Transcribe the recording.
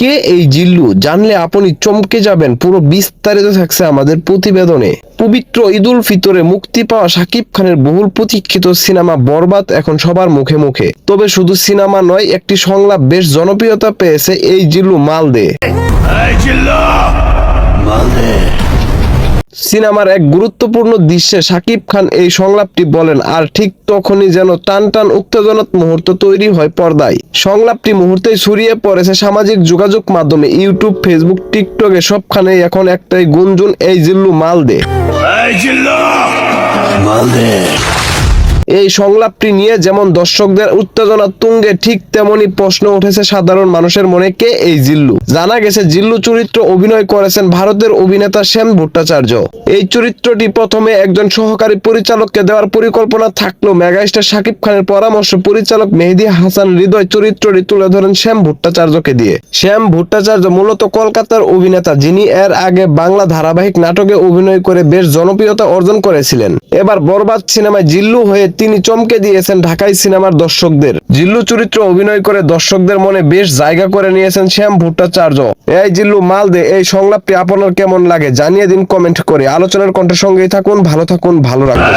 কে এই জিল্লু? জানলে আপনি চমকে যাবেন। পুরো বিস্তারিত থাকছে আমাদের প্রতিবেদনে। পবিত্র ঈদুল ফিতরে মুক্তি পাওয়া শাকিব খানের বহুল প্রতীক্ষিত সিনেমা বরবাদ এখন সবার মুখে মুখে। তবে শুধু সিনেমা নয় একটি সংলাপ বেশ জনপ্রিয়তা পেয়েছে এই জিল্লু মালদে। সিনেমার এক গুরুত্বপূর্ণ দৃশ্যে সাকিব খান এই সংলাপটি বলেন, আর ঠিক তখনই যেন টান টান উত্তেজনাত মুহূর্ত তৈরি হয় পর্দায়। সংলাপটি মুহূর্তে ছড়িয়ে পড়েছে সামাজিক যোগাযোগ মাধ্যমে, ইউটিউব, ফেসবুক, টিকটকে সবখানে এখন একটাই গুঞ্জন এই জিল্লু মালদে। এই সংলাপটি নিয়ে যেমন দর্শকদের উত্তেজনা তুঙ্গে, ঠিক তেমনি প্রশ্ন উঠেছে সাধারণ মানুষের মনে, কে এই জিল্লু? জানা গেছে, জিল্লু চরিত্র অভিনয় করেছেন ভারতের অভিনেতা শ্যাম ভট্টাচার্য। এই চরিত্রটি প্রথমে একজন সহকারী পরিচালককে দেওয়ার পরিকল্পনা থাকলেও মেগাস্টার শাকিব খানের পরামর্শ পরিচালক মেহেদি হাসান হৃদয় চরিত্রটি তুলে ধরেন শ্যাম ভট্টাচার্যকে দিয়ে। শ্যাম ভট্টাচার্য মূলত কলকাতার অভিনেতা, যিনি এর আগে বাংলা ধারাবাহিক নাটকে অভিনয় করে বেশ জনপ্রিয়তা অর্জন করেছিলেন। এবার বরবাদ সিনেমায় জিল্লু হয়ে তিনি চমকে দিয়েছেন ঢাকাই সিনেমার দর্শকদের। জিল্লু চরিত্র অভিনয় করে দর্শকদের মনে বেশ জায়গা করে নিয়েছেন শ্যাম ভট্টাচার্য। এই জিল্লু মাল দে, এই সংলাপটি আপনার কেমন লাগে জানিয়ে দিন কমেন্ট করে। আলোচনার কণ্ঠের সঙ্গেই থাকুন, ভালো থাকুন, ভালো রাখুন।